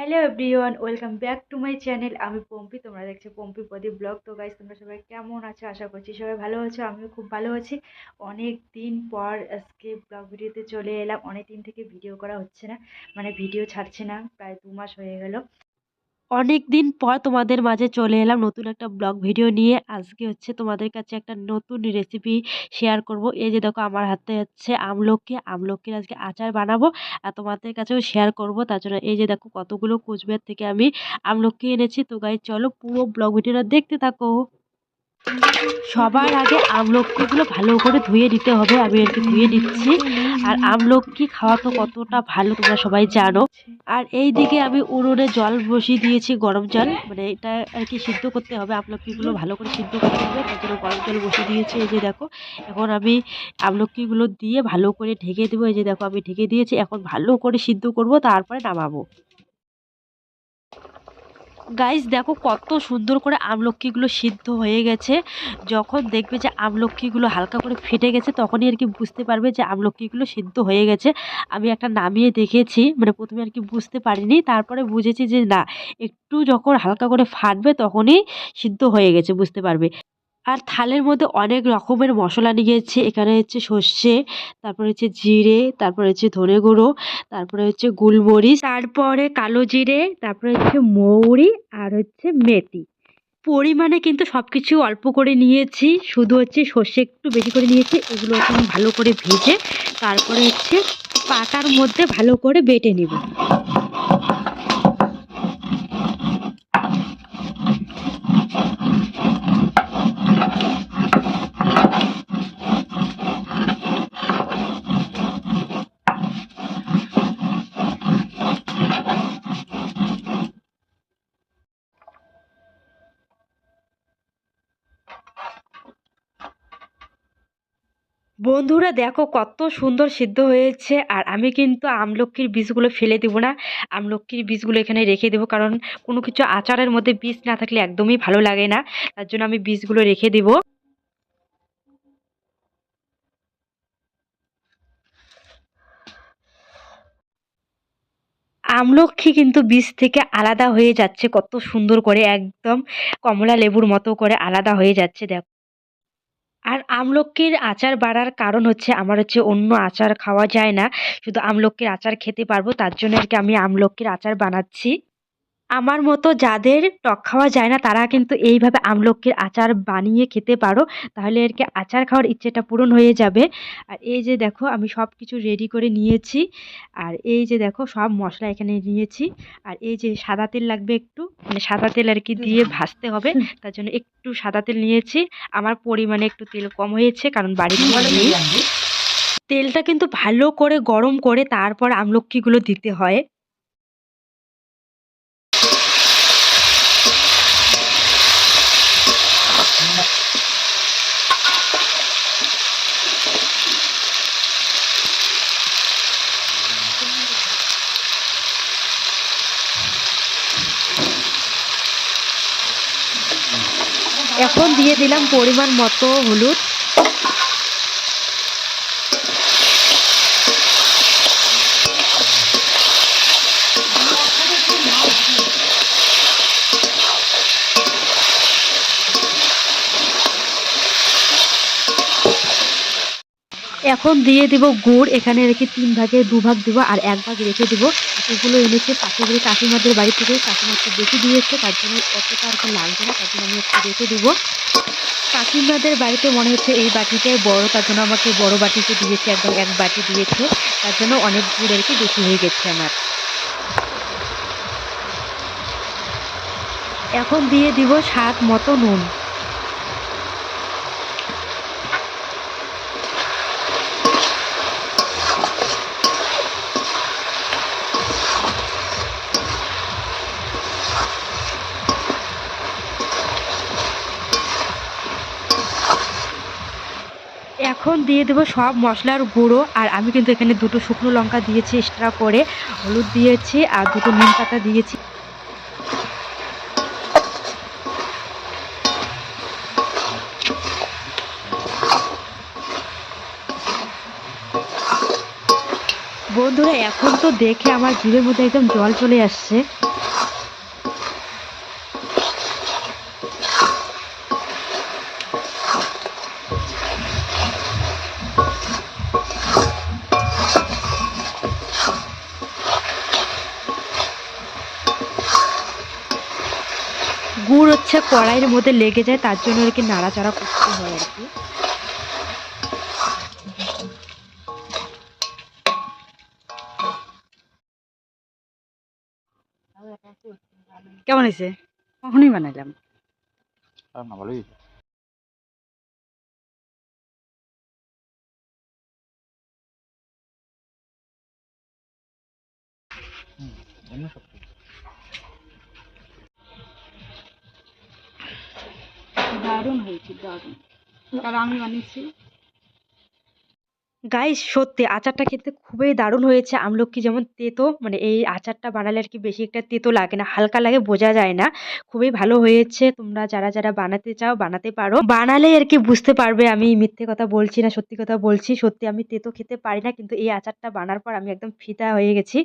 Hello everyone welcome back to my channel আমি পম্পি, তোমরা দেখছ পম্পি প্রদীপ ব্লগ। তো গাইজ তোমরা সবাই কেমন আছো? আশা করছি সবাই ভালো আছো, আমিও খুব ভালো আছি। অনেক দিন পর আজকে ব্লগ ভিডিওতে চলে এলাম। অনেক দিন থেকে ভিডিও করা হচ্ছে না মানে ভিডিও ছাড়ছে না, প্রায় দু মাস হয়ে গেল। অনেক দিন পর তোমাদের মাঝে চলে এলাম নতুন একটা ব্লগ ভিডিও নিয়ে। আজকে হচ্ছে তোমাদের কাছে একটা নতুন রেসিপি শেয়ার করব। এই যে দেখো, আমার হাতে হচ্ছে আমলকি। আমলকির আজকে আচার বানাবো আর তোমাদের কাছেও শেয়ার করব। তার জন্য এই যে দেখো, কতগুলো কুচবিহার থেকে আমি আমলকি এনেছি। তো গাই চলো পুরো ব্লগ ভিডিওটা দেখতে থাকো। সবার আগে আমলকিগুলো ভালো করে ধুয়ে নিতে হবে, আমি আর কি ধুয়ে নিচ্ছি। আর আমলকি খাওয়া তো কতটা ভালো তোমরা সবাই জানো। আর এই দিকে আমি উনুনে জল বসিয়ে দিয়েছি গরম জল মানে এটা আর কি সিদ্ধ করতে হবে আমলকিগুলো ভালো করে সিদ্ধ করতে হবে, তার জন্য গরম জল বসিয়ে দিয়েছি। এই যে দেখো, এখন আমি আমলকিগুলো দিয়ে ভালো করে ঢেকে দেবো, এই যে দেখো আমি ঢেকে দিয়েছি, এখন ভালো করে সিদ্ধ করব, তারপরে নামাবো। গাইস দেখো কত সুন্দর করে আমলক্ষীগুলো সিদ্ধ হয়ে গেছে। যখন দেখবে যে আমলক্ষিগুলো হালকা করে ফেটে গেছে, তখনই আর কি বুঝতে পারবে যে আমলক্ষিগুলো সিদ্ধ হয়ে গেছে। আমি একটা নামিয়ে দেখেছি মানে প্রথমে আর কি বুঝতে পারিনি। তারপরে বুঝেছি যে না, একটু যখন হালকা করে ফাটবে, তখনই সিদ্ধ হয়ে গেছে, বুঝতে পারবে। আর থালের মধ্যে অনেক রকমের মশলা নিয়েছে। এখানে হচ্ছে সর্ষে, তারপরে হচ্ছে জিরে, তারপরে হচ্ছে ধনে গুঁড়ো, তারপরে হচ্ছে গোলমরিচ, তারপরে কালো জিরে, তারপরে হচ্ছে মৌরি আর হচ্ছে মেথি। পরিমাণে কিন্তু সব কিছু অল্প করে নিয়েছি। শুধু হচ্ছে সর্ষে একটু বেশি করে নিয়েছি। এগুলো ভালো করে ভেজে তারপরে হচ্ছে পাটার মধ্যে ভালো করে বেটে নেব। বন্ধুরা দেখো কত সুন্দর সিদ্ধ হয়েছে আর আমি কিন্তু আমলক্ষীর বীজগুলো ফেলে দেবো না। আমলক্ষীর বীজগুলো এখানে রেখে দেবো কারণ কোনো কিছু আচারের মধ্যে বীজ না থাকলে একদমই ভালো লাগে না। তার জন্য আমি বীজগুলো রেখে দেবো। আমলক্ষী কিন্তু বীজ থেকে আলাদা হয়ে যাচ্ছে কত সুন্দর করে, একদম কমলা লেবুর মতো করে আলাদা হয়ে যাচ্ছে, দেখো। আর আমলকির আচার বাড়ার কারণ হচ্ছে আমার হচ্ছে অন্য আচার খাওয়া যায় না। শুধু আমলকির আচার খেতে পারব, তার জন্য আর কি আমি আমলকির আচার বানাচ্ছি। আমার মতো যাদের টক খাওয়া যায় না তারা কিন্তু এইভাবে আমলকির আচার বানিয়ে খেতে পারো। তাহলে আর কি আচার খাওয়ার ইচ্ছেটা পূরণ হয়ে যাবে। আর এই যে দেখো আমি সব কিছু রেডি করে নিয়েছি। আর এই যে দেখো সব মশলা এখানে নিয়েছি। আর এই যে সাদা তেল লাগবে একটু মানে সাদা তেল আর কি দিয়ে ভাজতে হবে। তার জন্য একটু সাদা তেল নিয়েছি। আমার পরিমাণে একটু তেল কম হয়েছে কারণ বাড়িতে নেই। তেলটা কিন্তু ভালো করে গরম করে তারপর আমলকিগুলো দিতে হয়। এখন দিয়ে দিলাম পরিমাণ মতো হলুদ। এখন দিয়ে দিব গুড়, এখানে রেখে তিন ভাগে, দু ভাগ দেবো আর এক ভাগ রেখে দেবো। এগুলো এনেছে পাশে কাকিমাদের বাড়ি থেকে কাকিমাকে বেশি দিয়েছে, তার জন্য অতটা আর লাগবে না, তার জন্য আমি একটু রেখে দেবো। কাকিমাদের বাড়িতে মনে হচ্ছে এই বাটিটাই বড়, তার জন্য আমাকে বড় বাটিতে দিয়েছে, একদম এক বাটি দিয়েছে। তার জন্য অনেক গুড় আর কি বেশি হয়ে গেছে আমার। এখন দিয়ে দিব স্বাদ মতো নুন। এখন দিয়ে দেবো সব মশলার গুঁড়ো। আর আমি কিন্তু এখানে দুটো শুকনো লঙ্কা দিয়েছি এক্সট্রা করে। হলুদ দিয়েছি আর দুটো নিম পাতা দিয়েছি। বন্ধুরা, এখন তো দেখে আমার জিভের মধ্যে একদম জল চলে আসছে। হচ্ছে কড়াইয়ের মধ্যে লেগে যায় তার জন্য আর কি নাড়াচাড়া করতে হয় আর কি। কেমন হয়েছে? কখনই বানাইলাম ভালোই হুম, অন্য সব দারুণ হয়েছে দারুণ। আমি বানিয়েছি। গাইস সত্যি আচারটা খেতে খুবই দারুণ হয়েছে। আমলকি যেমন তেতো মানে এই আচারটা বানালে আর কি বেশি একটা তেতো লাগে না হালকা লাগে বোঝা যায় না। খুবই ভালো হয়েছে। তোমরা যারা যারা বানাতে চাও বানাতে পারো। বানালে আর কি বুঝতে পারবে আমি মিথ্যে কথা বলছি না সত্যি কথা বলছি। সত্যি আমি তেতো খেতে পারি না কিন্তু এই আচারটা বানার পর আমি একদম ফিদা হয়ে গেছি।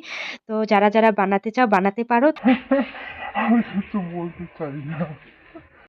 তো যারা যারা বানাতে চাও বানাতে পারো। আমি কিছু বলতে চাই না।